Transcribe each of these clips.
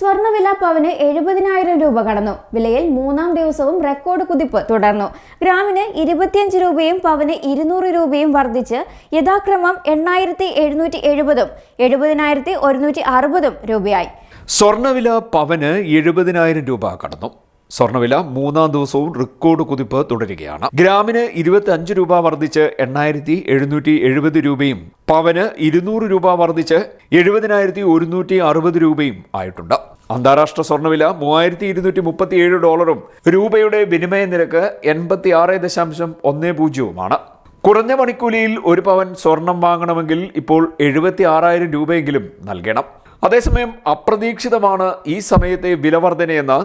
സ്വർണവില പവന് എഴുപതിനായിരം രൂപ കടന്നു. വിലയിൽ മൂന്നാം ദിവസവും റെക്കോർഡ് കുതിപ്പ് തുടർന്നു. ഗ്രാമിന് ഇരുപത്തിയഞ്ച് രൂപയും പവന് ഇരുന്നൂറ് രൂപയും വർദ്ധിച്ച് യഥാക്രമം എണ്ണായിരത്തി എഴുന്നൂറ്റി എഴുപതും എഴുപതിനായിരത്തി ഒരുന്നൂറ്റി അറുപതും രൂപയായി. സ്വർണവില പവന് എഴുപതിനായിരം രൂപ കടന്നു. സ്വർണവില മൂന്നാം ദിവസവും റെക്കോർഡ് കുതിപ്പ് തുടരുകയാണ്. ഗ്രാമിന് ഇരുപത്തി അഞ്ച് രൂപ വർദ്ധിച്ച് എണ്ണായിരത്തി എഴുന്നൂറ്റി എഴുപത് രൂപയും പവന് ഇരുന്നൂറ് രൂപ വർദ്ധിച്ച് എഴുപതിനായിരത്തി ഒരുന്നൂറ്റി അറുപത് രൂപയും ആയിട്ടുണ്ട്. അന്താരാഷ്ട്ര സ്വർണവില മൂവായിരത്തി ഇരുന്നൂറ്റി മുപ്പത്തി ഏഴ് ഡോളറും രൂപയുടെ വിനിമയ നിരക്ക് എൺപത്തി ആറ് ദശാംശം ഒന്ന് പൂജ്യവുമാണ്. കുറഞ്ഞ മണിക്കൂലിയിൽ ഒരു പവൻ സ്വർണം വാങ്ങണമെങ്കിൽ ഇപ്പോൾ എഴുപത്തി ആറായിരം രൂപയെങ്കിലും നൽകണം. അതേസമയം അപ്രതീക്ഷിതമാണ് ഈ സമയത്തെ വിലവർധനയെന്ന്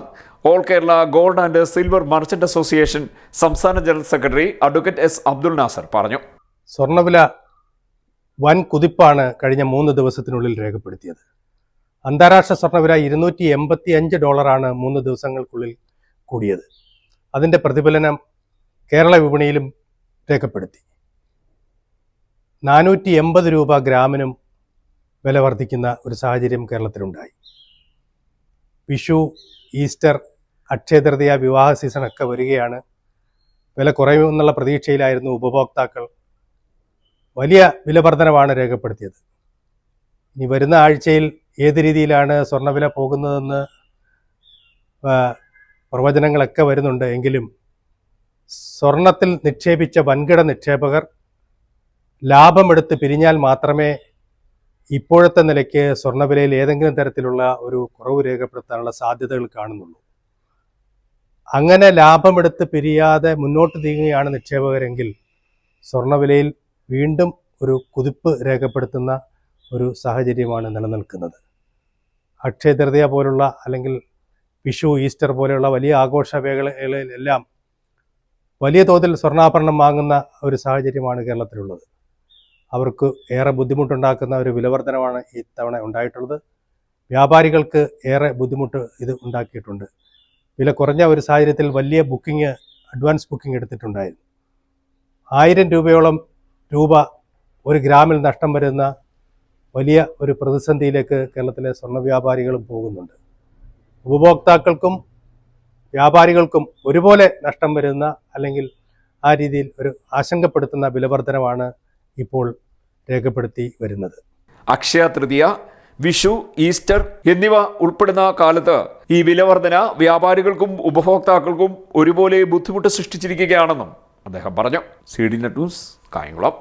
all Kerala gold and silver merchant association സംസ്ഥാന general secretary advocate S Abdul Nasar പറഞ്ഞു. സ്വർണവില വൻ കുതിപ്പാണ് കഴിഞ്ഞ മൂന്ന് ദിവസത്തിനുള്ളിൽ രേഖപ്പെടുത്തിയത്. അന്താരാഷ്ട്ര സ്വർണവില ഇരുന്നൂറ്റി എൺപത്തി അഞ്ച് ഡോളറാണ് മൂന്ന് ദിവസങ്ങൾക്കുള്ളിൽ കൂടിയത്. അതിന്റെ പ്രതിഫലനം കേരള വിപണിയിലും രേഖപ്പെടുത്തി. നാനൂറ്റി എൺപത് രൂപ ഗ്രാമിനും വില വർദ്ധിക്കുന്ന ഒരു സാഹചര്യം കേരളത്തിലുണ്ടായി. വിഷു ഈസ്റ്റർ അക്ഷയതൃതീയ വിവാഹ സീസണൊക്കെ വരികയാണ്. വില കുറയുമെന്നുള്ള പ്രതീക്ഷയിലായിരുന്നു ഉപഭോക്താക്കൾ. വലിയ വിലവർധനമാണ് രേഖപ്പെടുത്തിയത്. ഇനി വരുന്ന ആഴ്ചയിൽ ഏത് രീതിയിലാണ് സ്വർണവില പോകുന്നതെന്ന് പ്രവചനങ്ങളൊക്കെ വരുന്നുണ്ട് എങ്കിലും സ്വർണത്തിൽ നിക്ഷേപിച്ച വൻകിട നിക്ഷേപകർ ലാഭമെടുത്ത് പിരിഞ്ഞാൽ മാത്രമേ ഇപ്പോഴത്തെ നിലയ്ക്ക് സ്വർണവിലയിൽ ഏതെങ്കിലും തരത്തിലുള്ള ഒരു കുറവ് രേഖപ്പെടുത്താനുള്ള സാധ്യതകൾ കാണുന്നുള്ളൂ. അങ്ങനെ ലാഭമെടുത്ത് പിരിയാതെ മുന്നോട്ട് നീങ്ങുകയാണ് നിക്ഷേപകരെങ്കിൽ സ്വർണവിലയിൽ വീണ്ടും ഒരു കുതിപ്പ് രേഖപ്പെടുത്തുന്ന ഒരു സാഹചര്യമാണ് നിലനിൽക്കുന്നത്. അക്ഷയതൃതീയ പോലുള്ള അല്ലെങ്കിൽ വിഷു ഈസ്റ്റർ പോലെയുള്ള വലിയ ആഘോഷ വേളകളിലെല്ലാം വലിയ തോതിൽ സ്വർണാഭരണം വാങ്ങുന്ന ഒരു സാഹചര്യമാണ് കേരളത്തിലുള്ളത്. അവർക്ക് ഏറെ ബുദ്ധിമുട്ടുണ്ടാക്കുന്ന ഒരു വിലവർധനമാണ് ഈ തവണ ഉണ്ടായിട്ടുള്ളത്. വ്യാപാരികൾക്ക് ഏറെ ബുദ്ധിമുട്ട് ഇത് ഉണ്ടാക്കിയിട്ടുണ്ട്. വില കുറഞ്ഞ ഒരു സാഹചര്യത്തിൽ വലിയ ബുക്കിംഗ് അഡ്വാൻസ് ബുക്കിംഗ് എടുത്തിട്ടുണ്ടായിരുന്നു. ആയിരം രൂപയോളം രൂപ ഒരു ഗ്രാമിൽ നഷ്ടം വരുന്ന വലിയ ഒരു പ്രതിസന്ധിയിലേക്ക് കേരളത്തിലെ സ്വർണ വ്യാപാരികളും പോകുന്നുണ്ട്. ഉപഭോക്താക്കൾക്കും വ്യാപാരികൾക്കും ഒരുപോലെ നഷ്ടം വരുന്ന അല്ലെങ്കിൽ ആ രീതിയിൽ ഒരു ആശങ്കപ്പെടുത്തുന്ന വിലവർധനമാണ് ഇപ്പോൾ രേഖപ്പെടുത്തി വരുന്നത്. അക്ഷയ തൃതീയ വിഷു ഈസ്റ്റർ എന്നിവ ഉൾപ്പെടുന്ന കാലത്ത് ഈ വിലവർധന വ്യാപാരികൾക്കും ഉപഭോക്താക്കൾക്കും ഒരുപോലെ ബുദ്ധിമുട്ട് സൃഷ്ടിച്ചിരിക്കുകയാണെന്നും അദ്ദേഹം പറഞ്ഞു. C D news Kayamkulam.